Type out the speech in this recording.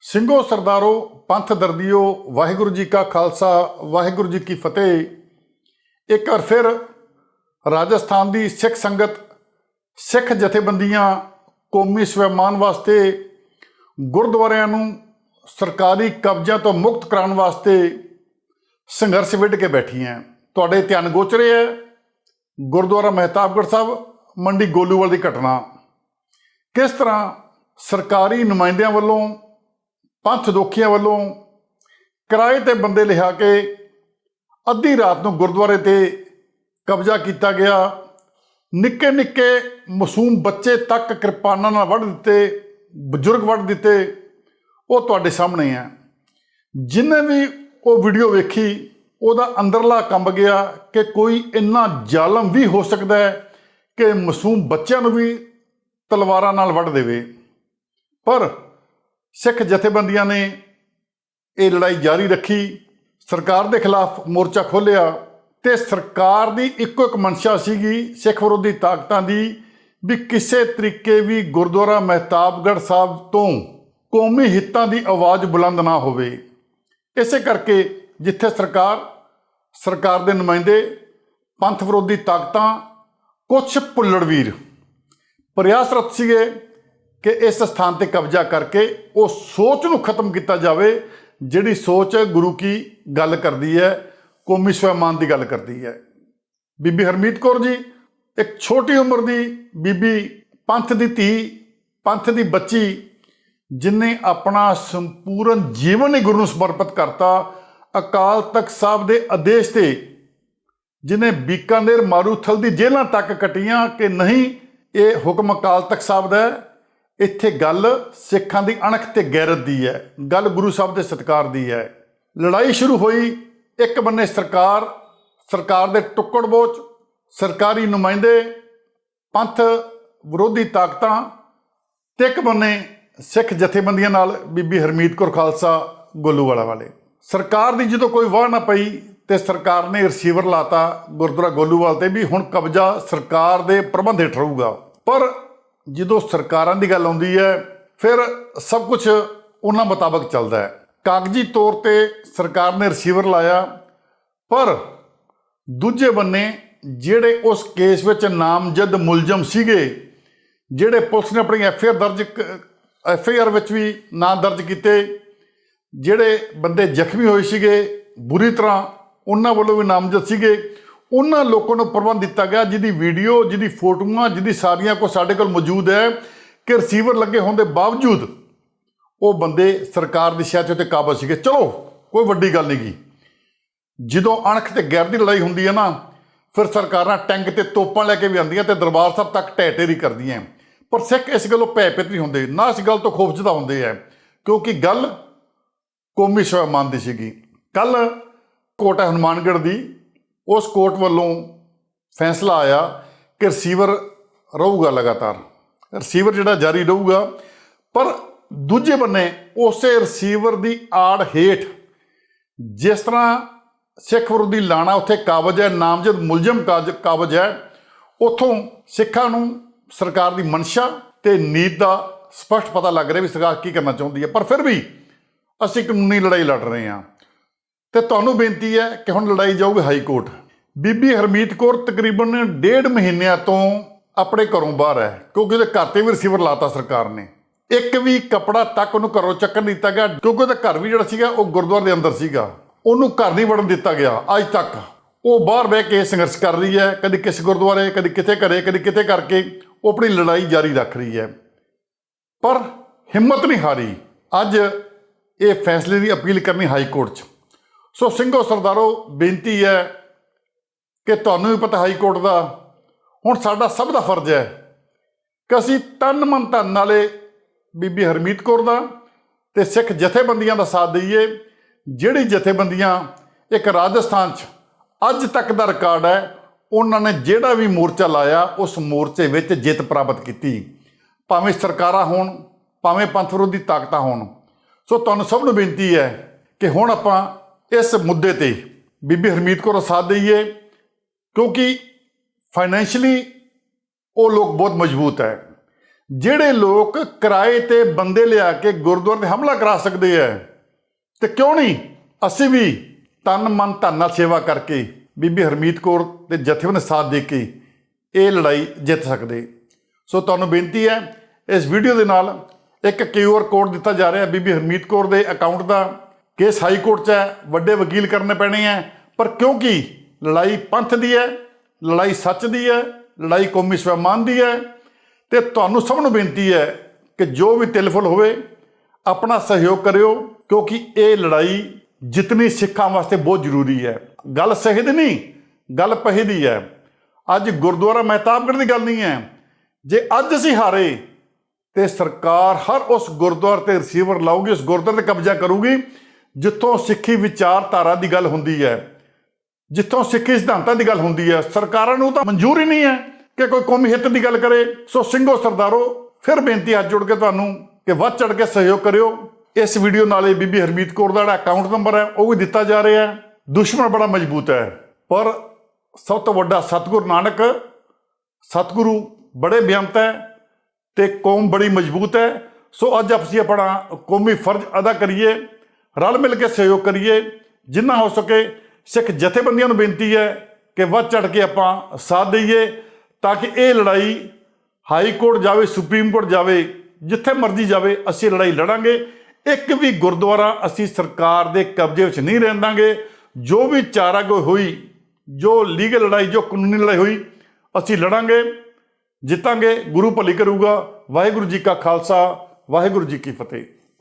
ਸਿੰਘੋ ਸਰਦਾਰੋ, ਪੰਥ ਦਰਦੀਓ, ਵਾਹਿਗੁਰੂ ਜੀ ਕਾ ਖਾਲਸਾ, ਵਾਹਿਗੁਰੂ ਜੀ ਕੀ ਫਤਿਹ। ਇੱਕ ਵਾਰ ਫਿਰ ਰਾਜਸਥਾਨ ਦੀ ਸਿੱਖ ਸੰਗਤ, ਸਿੱਖ ਜਥੇਬੰਦੀਆਂ ਕੌਮੀ ਸਵੈਮਾਨ ਵਾਸਤੇ ਗੁਰਦੁਆਰਿਆਂ ਨੂੰ ਸਰਕਾਰੀ ਕਬਜ਼ਿਆਂ ਤੋਂ ਮੁਕਤ ਕਰਾਉਣ ਵਾਸਤੇ ਸੰਘਰਸ਼ ਵਿੱਢ ਕੇ ਬੈਠੀਆਂ। ਤੁਹਾਡੇ ਧਿਆਨ ਗੋਚਰੇ ਹੈ? ਗੁਰਦੁਆਰਾ ਮਹਿਤਾਬਗੜ੍ਹ ਸਾਹਿਬ, ਮੰਡੀ ਗੋਲੂਵਾਲ ਦੀ ਘਟਨਾ। ਕਿਸ ਤਰ੍ਹਾਂ ਸਰਕਾਰੀ ਨੁਮਾਇੰਦਿਆਂ ਵੱਲੋਂ ਪੰਥ ਦੋਖੀਆਂ ਵੱਲੋਂ ਕਿਰਾਏ ਤੇ ਬੰਦੇ ਲਿਆ ਕੇ ਅੱਧੀ ਰਾਤ ਨੂੰ ਗੁਰਦੁਆਰੇ ਤੇ ਕਬਜ਼ਾ ਕੀਤਾ ਗਿਆ। ਨਿੱਕੇ ਨਿੱਕੇ ਮਾਸੂਮ ਬੱਚੇ ਤੱਕ ਕਿਰਪਾਨਾਂ ਨਾਲ ਵੱਢ ਦਿੱਤੇ, ਬਜ਼ੁਰਗ ਵੱਢ ਦਿੱਤੇ, ਉਹ ਤੁਹਾਡੇ ਸਾਹਮਣੇ ਹੈ ਜਿਨੇ ਵੀ ਉਹ ਵੀਡੀਓ ਵੇਖੀ, ਉਹਦਾ ਅੰਦਰਲਾ ਕੰਬ ਗਿਆ ਕਿ ਕੋਈ ਇੰਨਾ ਜ਼ਾਲਮ ਵੀ ਹੋ ਸਕਦਾ ਹੈ ਕਿ ਮਾਸੂਮ ਬੱਚਿਆਂ ਨੂੰ ਵੀ ਤਲਵਾਰਾਂ ਨਾਲ ਵੱਢ ਦੇਵੇ। ਪਰ ਸਿੱਖ ਜਥੇਬੰਦੀਆਂ ਨੇ ਇਹ ਲੜਾਈ ਜਾਰੀ ਰੱਖੀ। ਸਰਕਾਰ ਦੇ ਖਿਲਾਫ ਮੋਰਚਾ ਖੋਲ੍ਹਿਆ ਤੇ ਸਰਕਾਰ ਦੀ ਇੱਕੋ ਇੱਕ ਮਨਸ਼ਾ ਸੀਗੀ ਸਿੱਖ ਵਿਰੋਧੀ ਤਾਕਤਾਂ ਦੀ ਵੀ ਕਿਸੇ ਤਰੀਕੇ ਵੀ ਗੁਰਦੁਆਰਾ ਮਹਿਤਾਬਗੜ੍ਹ ਸਾਹਿਬ ਤੋਂ ਕੌਮੀ ਹਿੱਤਾਂ ਦੀ ਆਵਾਜ਼ ਬੁਲੰਦ ਨਾ ਹੋਵੇ। ਇਸੇ ਕਰਕੇ ਜਿੱਥੇ ਸਰਕਾਰ ਸਰਕਾਰ ਦੇ ਨੁਮਾਇੰਦੇ, ਪੰਥ ਵਿਰੋਧੀ ਤਾਕਤਾਂ ਕੁਝ ਭੁੱਲੜਵੀਰ ਪ੍ਰਯਾਸਰਤ ਸੀਗੇ ਕਿ ਇਸ ਸਥਾਨ ਤੇ ਕਬਜ਼ਾ ਕਰਕੇ ਉਹ ਸੋਚ ਨੂੰ ਖਤਮ ਕੀਤਾ ਜਾਵੇ, ਜਿਹੜੀ ਸੋਚ ਗੁਰੂ ਕੀ ਗੱਲ ਕਰਦੀ ਹੈ, ਕੌਮੀ ਸਵੈਮਾਨ ਦੀ ਗੱਲ ਕਰਦੀ ਹੈ। ਬੀਬੀ ਹਰਮੀਤ ਕੌਰ ਜੀ, ਇੱਕ ਛੋਟੀ ਉਮਰ ਦੀ ਬੀਬੀ ਪੰਥ ਦੀ ਧੀ, ਪੰਥ ਦੀ ਬੱਚੀ, ਜਿਨੇ ਆਪਣਾ ਸੰਪੂਰਨ ਜੀਵਨ ਹੀ ਗੁਰੂ ਨੂੰ ਸਮਰਪਿਤ ਕਰਤਾ, ਅਕਾਲ ਤਖਤ ਸਾਹਿਬ ਦੇ ਆਦੇਸ਼ ਤੇ, ਜਿਨੇ ਬੀਕਾਨੇਰ ਮਾਰੂਥਲ ਦੀ ਜੇਲ੍ਹਾਂ ਤੱਕ ਕਟੀਆਂ ਕਿ ਨਹੀਂ, ਇਹ ਹੁਕਮ ਅਕਾਲ ਤਖਤ ਸਾਹਿਬ ਦਾ ਇੱਥੇ ਗੱਲ ਸਿੱਖਾਂ ਦੀ ਅਣਖ ਤੇ ਗੈਰਤ ਦੀ ਹੈ, ਗੱਲ ਗੁਰੂ ਸਾਹਿਬ ਦੇ ਸਤਕਾਰ ਦੀ ਹੈ। ਲੜਾਈ ਸ਼ੁਰੂ ਹੋਈ, ਇੱਕ ਬੰਨੇ ਸਰਕਾਰ ਸਰਕਾਰ ਦੇ ਟੁੱਕੜ ਬੋਚ ਸਰਕਾਰੀ ਨੁਮਾਇੰਦੇ, ਪੰਥ ਵਿਰੋਧੀ ਤਾਕਤਾਂ ਤੇ ਇੱਕ ਬੰਨੇ ਸਿੱਖ ਜਥੇਬੰਦੀਆਂ ਨਾਲ ਬੀਬੀ ਹਰਮੀਤ ਕੌਰ ਖਾਲਸਾ ਗੋਲੂਵਾਲਾ ਵਾਲੇ। ਸਰਕਾਰ ਦੀ ਜਦੋਂ ਕੋਈ ਵਾਹ ਨਾ ਪਈ ਤੇ ਸਰਕਾਰ ਨੇ ਰਿਸੀਵਰ ਲਾਤਾ ਗੁਰਦੁਆਰਾ ਗੋਲੂਵਾਲ ਤੇ ਵੀ ਹੁਣ ਕਬਜ਼ਾ ਸਰਕਾਰ ਦੇ ਪ੍ਰਬੰਧ ਹੇਠ ਰਹੂਗਾ। ਪਰ ਜਦੋਂ ਸਰਕਾਰਾਂ ਦੀ ਗੱਲ ਆਉਂਦੀ ਹੈ, ਫਿਰ ਸਭ ਕੁਝ ਉਹਨਾਂ ਮੁਤਾਬਕ ਚੱਲਦਾ ਹੈ। ਕਾਗਜ਼ੀ ਤੌਰ ਤੇ ਸਰਕਾਰ ਨੇ ਰਿਸੀਵਰ ਲਾਇਆ, ਪਰ ਦੂਜੇ ਬੰਨੇ ਜਿਹੜੇ ਉਸ ਕੇਸ ਵਿੱਚ ਨਾਮਜ਼ਦ ਮੁਲਜ਼ਮ ਸੀਗੇ, ਜਿਹੜੇ ਪੁਲਿਸ ਨੇ ਆਪਣੀ ਐਫ ਆਈ ਆਰ ਦਰਜ ਐਫ ਆਈ ਆਰ ਵਿੱਚ ਵੀ ਨਾਂ ਦਰਜ ਕੀਤੇ, ਜਿਹੜੇ ਬੰਦੇ ਜ਼ਖਮੀ ਹੋਏ ਸੀਗੇ, ਬੁਰੀ ਤਰ੍ਹਾਂ ਉਹਨਾਂ ਵੱਲੋਂ ਵੀ ਨਾਮਜ਼ਦ ਸੀਗੇ ਉਹਨਾਂ ਲੋਕਾਂ ਨੂੰ ਪ੍ਰਬੰਧ ਦਿੱਤਾ ਗਿਆ, ਜਿਹਦੀ ਵੀਡੀਓ ਜਿਹਦੀ ਫੋਟੋਆਂ, ਜਿਹਦੀ ਸਾਰੀਆਂ ਕੋ ਸਾਡੇ ਕੋਲ ਮੌਜੂਦ ਹੈ ਕਿ ਰਿਸੀਵਰ ਲੱਗੇ ਹੋਣ ਦੇ ਬਾਵਜੂਦ ਉਹ ਬੰਦੇ ਸਰਕਾਰ ਦੀ ਸ਼ਹਿਰ ਤੇ ਕਾਬਲ ਸੀਗੇ। ਚਲੋ, ਕੋਈ ਵੱਡੀ ਗੱਲ ਨਹੀਂ ਗੀ। ਜਦੋਂ ਅਣਖ ਤੇ ਗੈਰ ਦੀ ਲੜਾਈ ਹੁੰਦੀ ਹੈ ਨਾ, ਫਿਰ ਸਰਕਾਰਾਂ ਟੈਂਕ ਤੇ ਤੋਪਾਂ ਲੈ ਕੇ ਵੀ ਆਉਂਦੀਆਂ ਤੇ ਦਰਬਾਰ ਸਾਹਿਬ ਤੱਕ ਟੈਟੇਰੀ ਕਰਦੀਆਂ ਪਰ ਸਿੱਖ ਇਸ ਗੱਲੋਂ ਭੈ ਭੀਤ ਨਹੀਂ ਹੁੰਦੇ। ਨਾ ਇਸ ਗੱਲ ਤੋਂ ਖੋਫਜਦਾ ਹੁੰਦੇ ਆ ਕਿਉਂਕਿ ਗੱਲ ਕੌਮੀ ਸਵੈਮਾਨ ਦੀ ਸੀਗੀ। ਕੱਲ ਕੋਟਾ ਹਨੂਮਾਨਗੜ੍ਹ ਦੀ ਉਸ ਕੋਰਟ ਵੱਲੋਂ ਫੈਸਲਾ ਆਇਆ ਕਿ ਰਿਸੀਵਰ ਰਹੂਗਾ ਲਗਾਤਾਰ। ਰਿਸੀਵਰ ਜਿਹੜਾ ਜਾਰੀ ਰਹੂਗਾ, ਪਰ ਦੂਜੇ ਬੰਨੇ ਉਸੇ ਰਿਸੀਵਰ ਦੀ ਆੜ ਹੇਠ ਜਿਸ ਤਰ੍ਹਾਂ ਸਿੱਖ ਵਿਰੋਧੀ ਲਾਣਾ ਉੱਥੇ ਕਾਬਜ ਹੈ, ਨਾਮਜ਼ਦ ਮੁਲਜ਼ਮ ਕਾਜ- ਕਾਬਜ ਹੈ, ਉਥੋਂ ਸਿੱਖਾਂ ਨੂੰ ਸਰਕਾਰ ਦੀ ਮਨਸ਼ਾ ਤੇ ਨੀਤ ਦਾ ਸਪਸ਼ਟ ਪਤਾ ਲੱਗ ਰਿਹਾ ਵੀ ਸਰਕਾਰ ਕੀ ਕਰਨਾ ਚਾਹੁੰਦੀ ਹੈ। ਪਰ ਫਿਰ ਵੀ ਅਸੀਂ ਕਾਨੂੰਨੀ ਲੜਾਈ ਲੜ ਰਹੇ ਹਾਂ। ਤੇ ਤੁਹਾਨੂੰ ਬੇਨਤੀ ਹੈ ਕਿ ਹੁਣ ਲੜਾਈ ਜਾਊਗੀ ਹਾਈ ਕੋਰਟ। ਬੀਬੀ ਹਰਮੀਤ ਕੌਰ ਤਕਰੀਬਨ ਡੇਢ ਮਹੀਨਿਆਂ ਤੋਂ ਆਪਣੇ ਘਰੋਂ ਬਾਹਰ ਹੈ, ਕਿਉਂਕਿ ਉਹਦੇ ਘਰ ਤੇ ਵੀ ਰਿਸੀਵਰ ਲਾਤਾ ਸਰਕਾਰ ਨੇ। ਇੱਕ ਵੀ ਕਪੜਾ ਤੱਕ ਉਹਨੂੰ ਘਰੋਂ ਚੱਕਣ ਨਹੀਂ ਦਿੱਤਾ ਗਿਆ, ਕਿਉਂਕਿ ਉਹਦਾ ਘਰ ਵੀ ਜਿਹੜਾ ਸੀਗਾ, ਉਹ ਗੁਰਦੁਆਰੇ ਦੇ ਅੰਦਰ ਸੀਗਾ। ਉਹਨੂੰ ਘਰ ਨਹੀਂ ਵੜਨ ਦਿੱਤਾ ਗਿਆ ਅੱਜ ਤੱਕ। ਉਹ ਬਾਹਰ ਬਹਿ ਕੇ ਸੰਘਰਸ਼ ਕਰ ਰਹੀ ਹੈ, ਕਦੀ ਕਿਸ ਗੁਰਦੁਆਰੇ, ਕਦੀ ਕਿਤੇ ਘਰੇ, ਕਦੀ ਕਿਤੇ ਕਰਕੇ ਉਹ ਆਪਣੀ ਲੜਾਈ ਜਾਰੀ ਰੱਖ ਰਹੀ ਹੈ। ਪਰ ਹਿੰਮਤ ਨਹੀਂ ਹਾਰੀ। ਅੱਜ ਇਹ ਫੈਸਲੇ ਦੀ ਅਪੀਲ ਕਰਨੀ ਹਾਈ ਕੋਰਟ 'ਚ। ਸੋ ਸਿੰਘੋ ਸਰਦਾਰੋ, ਬੇਨਤੀ ਹੈ ਕਿ ਤੁਹਾਨੂੰ ਵੀ ਪਤਾ ਹਾਈ ਕੋਰਟ ਦਾ, ਹੁਣ ਸਾਡਾ ਸਭ ਦਾ ਫਰਜ਼ ਹੈ ਕਿ ਅਸੀਂ ਤਨ ਮਨ ਧਨ ਨਾਲੇ ਬੀਬੀ ਹਰਮੀਤ ਕੌਰ ਦਾ ਤੇ ਸਿੱਖ ਜਥੇਬੰਦੀਆਂ ਦਾ ਸਾਥ ਦਈਏ, ਜਿਹੜੀ ਜਥੇਬੰਦੀਆਂ ਇੱਕ ਰਾਜਸਥਾਨ 'ਚ ਅੱਜ ਤੱਕ ਦਾ ਰਿਕਾਰਡ ਹੈ, ਉਹਨਾਂ ਨੇ ਜਿਹੜਾ ਵੀ ਮੋਰਚਾ ਲਾਇਆ, ਉਸ ਮੋਰਚੇ ਵਿੱਚ ਜਿੱਤ ਪ੍ਰਾਪਤ ਕੀਤੀ। ਭਾਵੇਂ ਸਰਕਾਰਾਂ ਹੋਣ, ਭਾਵੇਂ ਪੰਥ ਵਿਰੋਧੀ ਤਾਕਤਾਂ ਹੋਣ। ਸੋ ਤੁਹਾਨੂੰ ਸਭ ਨੂੰ ਬੇਨਤੀ ਹੈ ਕਿ ਹੁਣ ਆਪਾਂ ਇਸ ਮੁੱਦੇ ਤੇ ਬੀਬੀ ਹਰਮੀਤ ਕੌਰ ਸਾਥ ਦਈਏ, ਕਿਉਂਕਿ ਫਾਈਨੈਂਸ਼ਲੀ ਉਹ ਲੋਕ ਬਹੁਤ ਮਜ਼ਬੂਤ ਹੈ। ਜਿਹੜੇ ਲੋਕ ਕਿਰਾਏ ਤੇ ਬੰਦੇ ਲਿਆ ਕੇ ਗੁਰਦੁਆਰੇ ਤੇ ਹਮਲਾ ਕਰਾ ਸਕਦੇ ਐ ਤੇ ਕਿਉਂ ਨਹੀਂ? ਅਸੀਂ ਵੀ ਤਨ ਮਨ ਧਨ ਨਾਲ ਸੇਵਾ ਕਰਕੇ ਬੀਬੀ ਹਰਮੀਤ ਕੌਰ ਤੇ ਜਥੇਬੰਦ ਸਾਥ ਦੇ ਕੇ ਇਹ ਲੜਾਈ ਜਿੱਤ ਸਕਦੇ। ਸੋ ਤੁਹਾਨੂੰ ਬੇਨਤੀ ਹੈ, ਇਸ ਵੀਡੀਓ ਦੇ ਨਾਲ ਇੱਕ ਕਿਊਆਰ ਕੋਡ ਦਿੱਤਾ ਜਾ ਰਿਹਾ ਬੀਬੀ ਹਰਮੀਤ ਕੌਰ ਦੇ ਅਕਾਊਂਟ ਦਾ। ਕੇਸ ਹਾਈ ਕੋਰਟ 'ਚ ਹੈ, ਵੱਡੇ ਵਕੀਲ ਕਰਨੇ ਪੈਣੇ ਹੈ ਪਰ ਕਿਉਂਕਿ ਲੜਾਈ ਪੰਥ ਦੀ ਹੈ, ਲੜਾਈ ਸੱਚ ਦੀ ਹੈ, ਲੜਾਈ ਕੌਮੀ ਸਵੈਮਾਨ ਦੀ ਹੈ, ਤੇ ਤੁਹਾਨੂੰ ਸਭ ਨੂੰ ਬੇਨਤੀ ਹੈ ਕਿ ਜੋ ਵੀ ਤਿਲਫੁਲ ਹੋਵੇ, ਆਪਣਾ ਸਹਿਯੋਗ ਕਰਿਓ, ਕਿਉਂਕਿ ਇਹ ਲੜਾਈ ਜਿਤਨੀ ਸਿੱਖਾਂ ਵਾਸਤੇ ਬਹੁਤ ਜ਼ਰੂਰੀ ਹੈ। ਗੱਲ ਸਹਿਦ ਨਹੀਂ, ਗੱਲ ਪਹੀ ਦੀ ਹੈ। ਅੱਜ ਗੁਰਦੁਆਰਾ ਮਹਿਤਾਬਗੜ੍ਹ ਦੀ ਗੱਲ ਨਹੀਂ ਹੈ। ਜੇ ਅੱਜ ਅਸੀਂ ਹਾਰੇ, ਤੇ ਸਰਕਾਰ ਹਰ ਉਸ ਗੁਰਦੁਆਰੇ ਤੇ ਰਿਸੀਵਰ ਲਾਊਗੀ, ਉਸ ਗੁਰਦੁਆਰੇ ਤੇ ਕਬਜ਼ਾ ਕਰੂਗੀ। ਜਿੱਥੋਂ ਸਿੱਖੀ ਵਿਚਾਰਧਾਰਾ ਦੀ ਗੱਲ ਹੁੰਦੀ ਹੈ, ਜਿੱਥੋਂ ਸਿੱਖੀ ਸਿਧਾਂਤਾਂ ਦੀ ਗੱਲ ਹੁੰਦੀ ਹੈ, ਸਰਕਾਰਾਂ ਨੂੰ ਤਾਂ ਮਨਜ਼ੂਰ ਹੀ ਨਹੀਂ ਹੈ ਕਿ ਕੋਈ ਕੌਮੀ ਹਿੱਤ ਦੀ ਗੱਲ ਕਰੇ। ਸੋ ਸਿੰਘੋ ਸਰਦਾਰੋ, ਫਿਰ ਬੇਨਤੀ ਹੱਥ ਜੋੜ ਕੇ ਤੁਹਾਨੂੰ ਕਿ ਵੱਧ ਚੜ ਕੇ ਸਹਿਯੋਗ ਕਰਿਓ। ਇਸ ਵੀਡੀਓ ਨਾਲੇ ਬੀਬੀ ਹਰਮੀਤ ਕੌਰ ਦਾ ਜਿਹੜਾ ਅਕਾਊਂਟ ਨੰਬਰ ਹੈ, ਉਹ ਵੀ ਦਿੱਤਾ ਜਾ ਰਿਹਾ ਹੈ। ਦੁਸ਼ਮਣ ਬੜਾ ਮਜ਼ਬੂਤ ਹੈ। ਪਰ ਸਭ ਤੋਂ ਵੱਡਾ ਸਤਿਗੁਰੂ ਨਾਨਕ, ਸਤਿਗੁਰੂ ਬੜੇ ਬੇਅੰਤ ਹੈ ਤੇ ਕੌਮ ਬੜੀ ਮਜ਼ਬੂਤ ਹੈ। ਸੋ ਅੱਜ ਅਸੀਂ ਆਪਣਾ ਕੌਮੀ ਫਰਜ਼ ਅਦਾ ਕਰੀਏ। ਰਲ ਮਿਲ ਕੇ ਸਹਿਯੋਗ ਕਰੀਏ, ਜਿੰਨਾ ਹੋ ਸਕੇ ਸਿੱਖ ਜਥੇਬੰਦੀਆਂ ਨੂੰ ਬੇਨਤੀ ਹੈ ਕਿ ਵੱਧ ਚੜ ਕੇ ਆਪਾਂ ਸਾਥ ਦਈਏ ਤਾਂ ਕਿ ਇਹ ਲੜਾਈ ਹਾਈ ਕੋਰਟ ਜਾਵੇ, ਸੁਪਰੀਮ ਕੋਰਟ ਜਾਵੇ, ਜਿੱਥੇ ਮਰਜ਼ੀ ਜਾਵੇ, ਅਸੀਂ ਲੜਾਈ ਲੜਾਂਗੇ। ਇੱਕ ਵੀ ਗੁਰਦੁਆਰਾ ਅਸੀਂ ਸਰਕਾਰ ਦੇ ਕਬਜ਼ੇ ਵਿੱਚ ਨਹੀਂ ਰਹਿਣ ਦਾਂਗੇ। ਜੋ ਵੀ ਚਾਰਾਗੋ ਹੋਈ, ਜੋ ਲੀਗਲ ਲੜਾਈ, ਜੋ ਕਾਨੂੰਨੀ ਲੜਾਈ ਹੋਈ, ਅਸੀਂ ਲੜਾਂਗੇ, ਜਿੱਤਾਂਗੇ, ਗੁਰੂ ਭਲੀ ਕਰੂਗਾ। ਵਾਹਿਗੁਰੂ ਜੀ ਕਾ ਖਾਲਸਾ, ਵਾਹਿਗੁਰੂ ਜੀ ਕੀ ਫਤਿਹ।